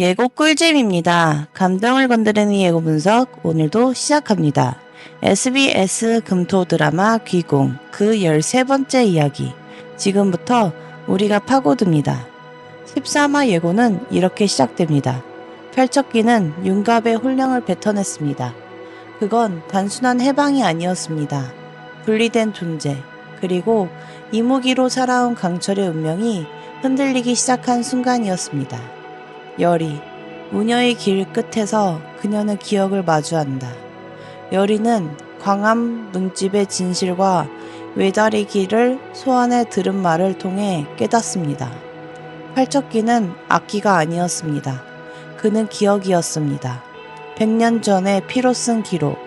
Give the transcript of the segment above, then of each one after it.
예고 꿀잼입니다. 감정을 건드리는 예고 분석 오늘도 시작합니다. SBS 금토 드라마 귀공 그 13번째 이야기 지금부터 우리가 파고듭니다. 13화 예고는 이렇게 시작됩니다. 펼쳤기는 윤갑의 혼령을 뱉어냈습니다. 그건 단순한 해방이 아니었습니다. 분리된 존재, 그리고 이무기로 살아온 강철의 운명이 흔들리기 시작한 순간이었습니다. 열이, 무녀의 길 끝에서 그녀는 기억을 마주한다. 열이는 광암 문집의 진실과 외다리기를 소환해 들은 말을 통해 깨닫습니다. 팔척기는 악기가 아니었습니다. 그는 기억이었습니다. 100년 전에 피로 쓴 기록.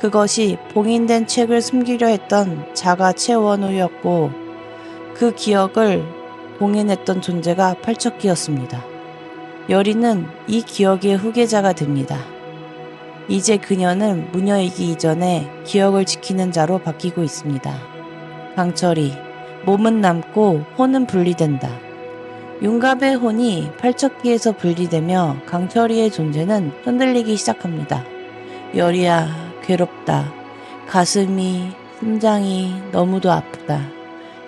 그것이 봉인된 책을 숨기려 했던 자가 최원우였고 그 기억을 봉인했던 존재가 팔척기였습니다. 여리는 이 기억의 후계자가 됩니다. 이제 그녀는 무녀이기 이전에 기억을 지키는 자로 바뀌고 있습니다. 강철이 몸은 남고 혼은 분리된다. 윤갑의 혼이 팔척기에서 분리되며 강철이의 존재는 흔들리기 시작합니다. 열이야 괴롭다. 가슴이 심장이 너무도 아프다.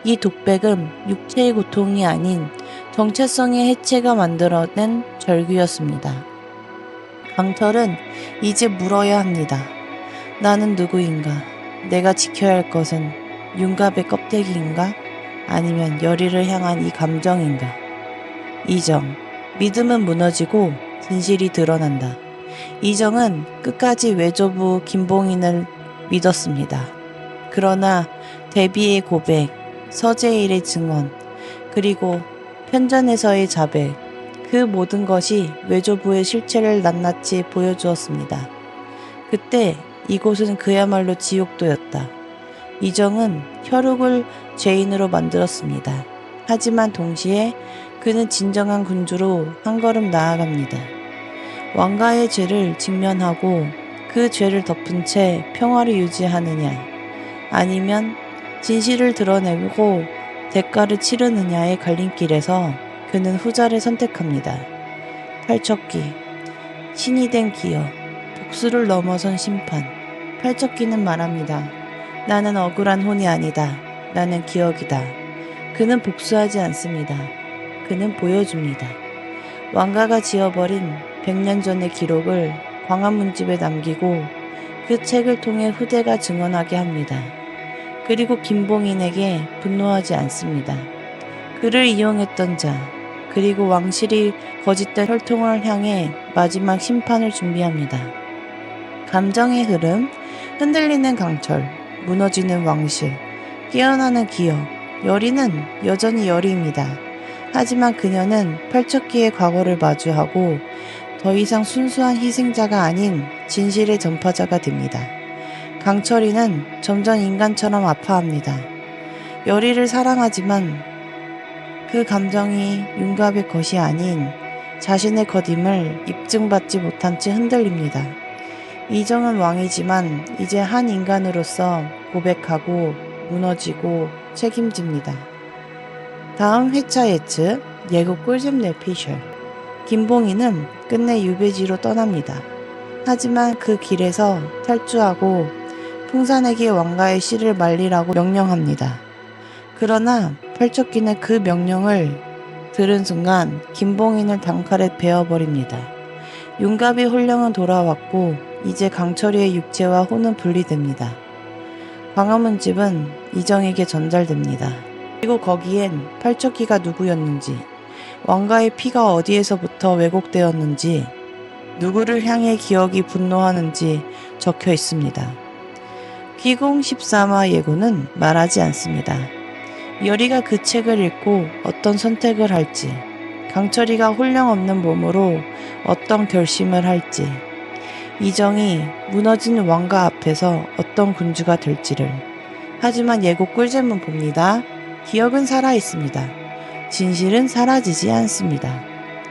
이 독백은 육체의 고통이 아닌 정체성의 해체가 만들어낸 절규였습니다. 강철은 이제 물어야 합니다. 나는 누구인가? 내가 지켜야 할 것은 윤갑의 껍데기인가? 아니면 열이를 향한 이 감정인가? 이정. 믿음은 무너지고 진실이 드러난다. 이정은 끝까지 외조부 김봉인을 믿었습니다. 그러나 데비의 고백, 서재일의 증언, 그리고 편전에서의 자백, 그 모든 것이 외조부의 실체를 낱낱이 보여주었습니다. 그때 이곳은 그야말로 지옥도였다. 이정은 혈육을 죄인으로 만들었습니다. 하지만 동시에 그는 진정한 군주로 한 걸음 나아갑니다. 왕가의 죄를 직면하고 그 죄를 덮은 채 평화를 유지하느냐, 아니면 진실을 드러내고 대가를 치르느냐의 갈림길에서 그는 후자를 선택합니다. 팔척기, 신이 된 기억, 복수를 넘어선 심판. 팔척기는 말합니다. 나는 억울한 혼이 아니다. 나는 기억이다. 그는 복수하지 않습니다. 그는 보여줍니다. 왕가가 지어버린 100년 전의 기록을 광화문집에 남기고 그 책을 통해 후대가 증언하게 합니다. 그리고 김봉인에게 분노하지 않습니다. 그를 이용했던 자, 그리고 왕실이 거짓된 혈통을 향해 마지막 심판을 준비합니다. 감정의 흐름, 흔들리는 강철, 무너지는 왕실, 깨어나는 기억, 열이는 여전히 열이입니다. 하지만 그녀는 펼쳤기의 과거를 마주하고 더 이상 순수한 희생자가 아닌 진실의 전파자가 됩니다. 강철이는 점점 인간처럼 아파합니다. 열이를 사랑하지만 그 감정이 윤갑의 것이 아닌 자신의 것임을 입증받지 못한 채 흔들립니다. 이정은 왕이지만 이제 한 인간으로서 고백하고 무너지고 책임집니다. 다음 회차 예측 예고 꿀잼 내피셜 김봉희는 끝내 유배지로 떠납니다. 하지만 그 길에서 탈주하고 풍산에게 왕가의 씨를 말리라고 명령합니다. 그러나 펼쳤기는 그 명령을 들은 순간 김봉인을 단칼에 베어버립니다. 윤갑의 혼령은 돌아왔고 이제 강철이의 육체와 혼은 분리됩니다. 광화문 집은 이정에게 전달됩니다. 그리고 거기엔 팔척기가 누구였는지, 왕가의 피가 어디에서부터 왜곡되었는지, 누구를 향해 기억이 분노하는지 적혀 있습니다. 기공 13화 예고는 말하지 않습니다. 열이가 그 책을 읽고 어떤 선택을 할지, 강철이가 홀령 없는 몸으로 어떤 결심을 할지, 이정이 무너진 왕가 앞에서 어떤 군주가 될지를. 하지만 예고 꿀잼은 봅니다. 기억은 살아 있습니다. 진실은 사라지지 않습니다.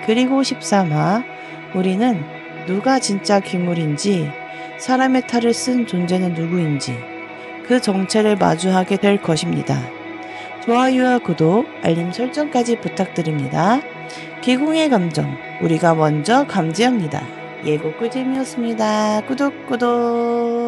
그리고 13화, 우리는 누가 진짜 귀물인지, 사람의 탈을 쓴 존재는 누구인지, 그 정체를 마주하게 될 것입니다. 좋아요와 구독, 알림 설정까지 부탁드립니다. 기공의 감정, 우리가 먼저 감지합니다. 예고 꿀잼이었습니다. 구독, 구독.